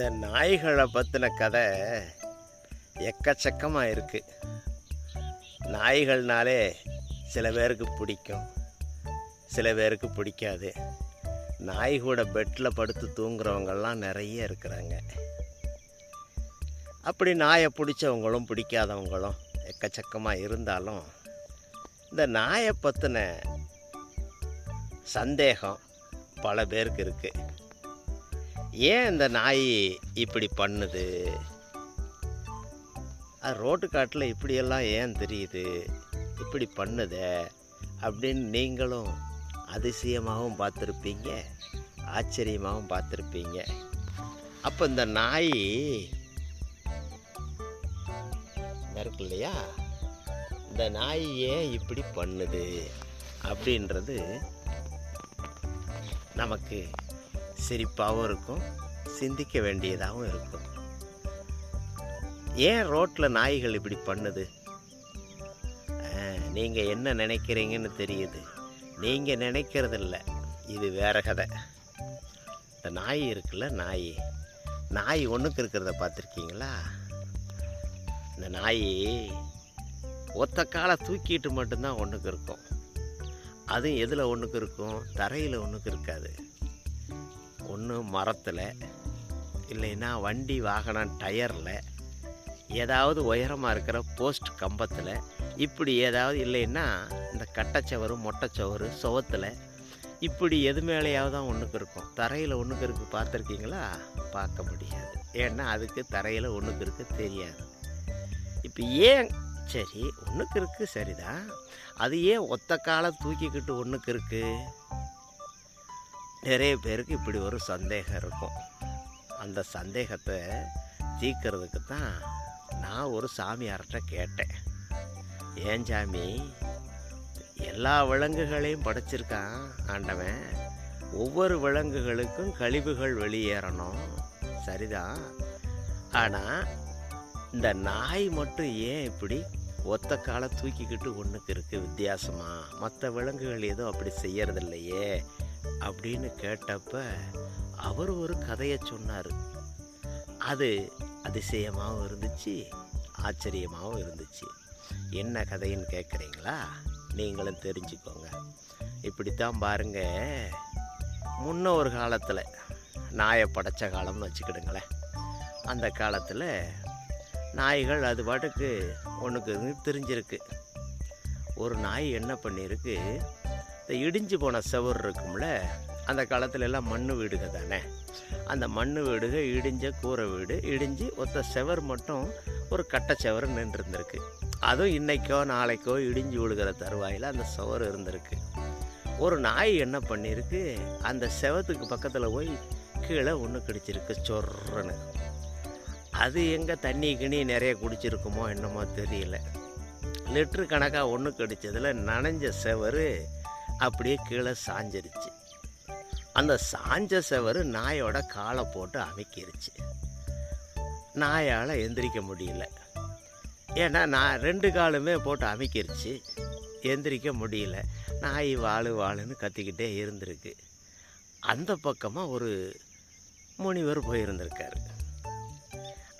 இந்த நாய்களை பற்றின கதை எக்கச்சக்கமாக இருக்குது நாய்கள்னாலே சில பேருக்கு பிடிக்கும் சில பேருக்கு பிடிக்காது. நாய் கூட பெட்டில் படுத்து தூங்குறவங்கெல்லாம் நிறைய இருக்கிறாங்க. அப்படி நாயை பிடிச்சவங்களும் பிடிக்காதவங்களும் எக்கச்சக்கமாக இருந்தாலும் இந்த நாயை பற்றின சந்தேகம் பல பேருக்கு இருக்குது ஏன் இந்த நாய் இப்படி பண்ணுது? அது ரோட்டு காட்டில் இப்படியெல்லாம் ஏன் தெரியுது? இப்படி பண்ணுதே? அப்படின்னு நீங்களும் அதிசயமாகவும் பார்த்துருப்பீங்க. ஆச்சரியமாகவும் பார்த்துருப்பீங்க. அப்போ இந்த நாய் இருக்கு இல்லையா? இந்த நாய் ஏன் இப்படி பண்ணுது? அப்படின்றது நமக்கு சிரிப்பாகவும் இருக்கும் சிந்திக்க வேண்டியதாகவும் இருக்கும். ஏன் ரோட்டில் நாய்கள் இப்படி பண்ணுது? நீங்கள் என்ன நினைக்கிறீங்கன்னு தெரியுது. நீங்கள் நினைக்கிறதில்ல இது வேற கதை. இந்த நாய் இருக்குல்ல நாய். நாய் ஒன்றுக்கு இருக்கிறத பார்த்துருக்கீங்களா? இந்த நாய் ஒத்த காலை தூக்கிட்டு மட்டும்தான் ஒன்றுக்கு இருக்கும். அதுவும் எதில் ஒன்றுக்கு இருக்கும்? தரையில் ஒன்றுக்கு இருக்காது. ஒன்று மரத்தில் இல்லைன்னா வண்டி வாகனம் டயரில் ஏதாவது உயரமாக இருக்கிற போஸ்ட் கம்பத்தில் இப்படி ஏதாவது இல்லைன்னா இந்த கட்டச்சவரு மொட்டைச்சவரு சுவத்தில் இப்படி எது மேலேயாவது தான் ஒன்றுக்கு இருக்கும். தரையில் ஒன்றுக்கு இருக்கு பார்த்துருக்கீங்களா? பார்க்க முடியாது. ஏன்னா அதுக்கு தரையில் ஒன்றுக்கு இருக்கு தெரியாது. இப்போ ஏன்? சரி ஒன்றுக்கு இருக்குது சரிதான். அது ஏன் ஒத்த காலை தூக்கிக்கிட்டு ஒன்றுக்கு இருக்குது நிறைய பேருக்கு இப்படி ஒரு சந்தேகம் இருக்கும். அந்த சந்தேகத்தை தீர்க்கறதுக்கு தான் நான் ஒரு சாமியார்கிட்ட கேட்டேன். ஏன் சாமி? எல்லா விலங்குகளையும் படைச்சிருக்கான் ஆண்டவன். ஒவ்வொரு விலங்குகளுக்கும் கழிவுகள் வெளியேறணும். சரிதான் ஆனால் இந்த நாய் மட்டும் ஏன் இப்படி ஒத்த காலை தூக்கிக்கிட்டு ஒன்றுக்கு இருக்குது வித்தியாசமாக மற்ற விலங்குகள் எதுவும் அப்படி செய்யறதில்லையே. அப்படின்னு கேட்டப்ப அவர் ஒரு கதையை சொன்னார். அது அதிசயமாகவும் இருந்துச்சு ஆச்சரியமாகவும் இருந்துச்சு. என்ன கதைன்னு கேட்குறீங்களா நீங்களும் தெரிஞ்சுக்கோங்க. இப்படித்தான் பாருங்கள் முன்ன ஒரு காலத்தில் நாயை படைச்ச காலம்னு வச்சுக்கிடுங்களேன். அந்த காலத்தில் நாய்கள் அது பாட்டுக்கு ஒன்றுக்கு தெரிஞ்சிருக்கு. ஒரு நாய் என்ன பண்ணியிருக்கு இந்த இடிஞ்சு போன செவர் இருக்கும்ல அந்த காலத்துல எல்லாம் மண் வீடுக தானே. அந்த மண் வீடுக இடிஞ்ச கூரை வீடு இடிஞ்சு ஒத்த செவர் மட்டும் ஒரு கட்டை செவர் நின்றுருந்துருக்கு. அதுவும் இன்றைக்கோ நாளைக்கோ இடிஞ்சு விழுகிற தருவாயில் அந்த சுவர் இருந்திருக்கு. ஒரு நாய் என்ன பண்ணியிருக்கு அந்த செவத்துக்கு பக்கத்தில் போய் கீழே ஒன்று கிடச்சிருக்கு சொர்றன்னு. அது எங்கே தண்ணி கிணி நிறைய குடிச்சிருக்குமோ என்னமோ தெரியல. லிட்ரு கணக்காக ஒன்று கடிச்சதில் நனைஞ்ச செவரு அப்படியே கீழே சாஞ்சிருச்சு. அந்த சாஞ்ச செவர் நாயோட காலை போட்டு அமைக்கிருச்சு. நாயால் எந்திரிக்க முடியல. ஏன்னா நான் ரெண்டு காலுமே போட்டு அமைக்கிருச்சு. எந்திரிக்க முடியல. நாய் வாழு வாழுன்னு கத்திக்கிட்டே இருந்திருக்கு. அந்த பக்கமாக ஒரு முனிவர் போயிருந்திருக்காரு.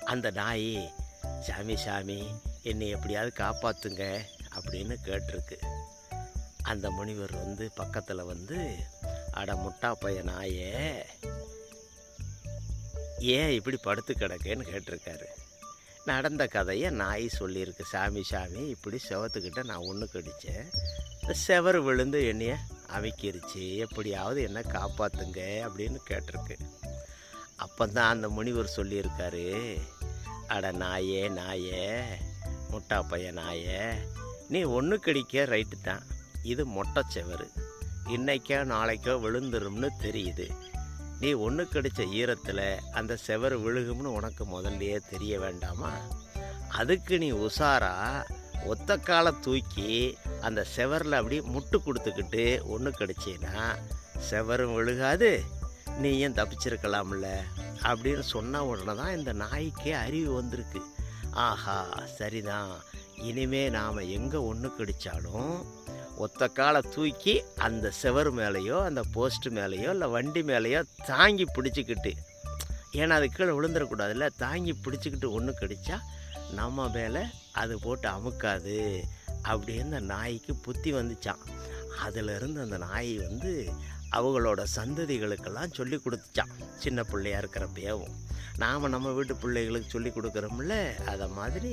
அந்த நாய் சாமி சாமி என்னை எப்படியாவது காப்பாற்றுங்க அப்படின்னு கேட்டிருக்கு. அந்த முனிவர் வந்து பக்கத்தில் வந்து அட முட்டா பைய நாயே ஏன் இப்படி படுத்து கிடக்கேன்னு கேட்டிருக்காரு. நடந்த கதையை நாய் சொல்லியிருக்கு. சாமி சாமி இப்படி செவத்துக்கிட்ட நான் ஒன்று கடித்தேன் இந்த செவர் விழுந்து என்னைய அமைக்கிருச்சு எப்படியாவது என்ன காப்பாற்றுங்க அப்படின்னு கேட்டிருக்கு. அப்போ தான் அந்த முனிவர் சொல்லியிருக்காரு அட நாயே நாயே முட்டா பையன் நாயே நீ ஒன்று கடிக்க ரைட்டு தான் இது மொட்டை செவரு. இன்னைக்கோ நாளைக்கோ விழுந்துரும்னு தெரியுது. நீ ஒன்று கடித்த ஈரத்தில் அந்த செவரு விழுகும்னு உனக்கு முதல்லையே தெரிய வேண்டாமா? அதுக்கு நீ உஷாரா ஒத்த காலை தூக்கி அந்த செவரில் அப்படி முட்டு கொடுத்துக்கிட்டு ஒன்று கடிச்சேன்னா செவரும் விழுகாது நீயும் தப்பிச்சிருக்கலாம்ல அப்படின்னு சொன்ன உடனே தான் இந்த நாய்க்கே அறிவு வந்திருக்கு. ஆஹா சரிதான். இனிமே நாம் எங்கே ஒன்று கடித்தாலும் ஒத்த காலை தூக்கி அந்த செவர் மேலேயோ அந்த போஸ்ட் மேலேயோ இல்லை வண்டி மேலேயோ தாங்கி பிடிச்சிக்கிட்டு ஏன்னா அது கீழே விழுந்துடக்கூடாதுல்ல தாங்கி பிடிச்சிக்கிட்டு ஒன்று கடிச்சா நம்ம மேலே அது போட்டு அமுக்காது அப்படின்னு அந்த நாய்க்கு புத்தி வந்துச்சான் அதிலிருந்து அந்த நாய் வந்து அவங்களோட சந்ததிகளுக்கெல்லாம் சொல்லி கொடுத்துச்சான் சின்ன பிள்ளையாக இருக்கிறப்பயவும். நாம் நம்ம வீட்டு பிள்ளைகளுக்கு சொல்லி கொடுக்குறோம்ல அதை மாதிரி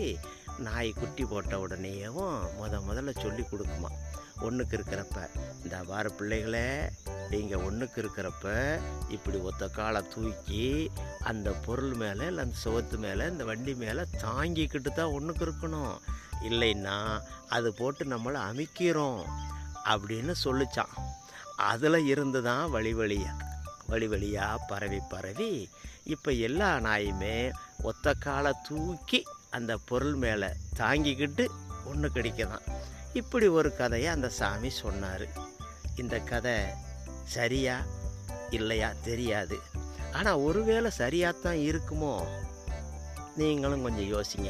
நாய் குட்டி போட்ட உடனேயும் முத முதல்ல சொல்லி கொடுக்குமா ஒன்றுக்கு இருக்கிறப்ப இந்த வார பிள்ளைகளே நீங்கள் ஒன்றுக்கு இருக்கிறப்ப இப்படி ஒத்த காலை தூக்கி அந்த பொருள் மேலே இல்லை அந்த சுவத்து மேலே இந்த வண்டி மேலே தாங்கிக்கிட்டு தான் ஒன்றுக்கு இருக்கணும். இல்லைன்னா அது போட்டு நம்மளை அமிக்கிறோம் அப்படின்னு சொல்லிச்சான் அதில் இருந்து தான் வழி வழியாக வழி வழியாக பரவி பரவி இப்போ எல்லா நாயுமே ஒத்த காலை தூக்கி அந்த பொருள் மேலே தாங்கிக்கிட்டு ஒன்று கிடைக்கலாம். இப்படி ஒரு கதையை அந்த சாமி சொன்னார். இந்த கதை சரியா இல்லையா தெரியாது. ஆனால் ஒருவேளை சரியாக தான் இருக்குமோ? நீங்களும் கொஞ்சம் யோசிங்க.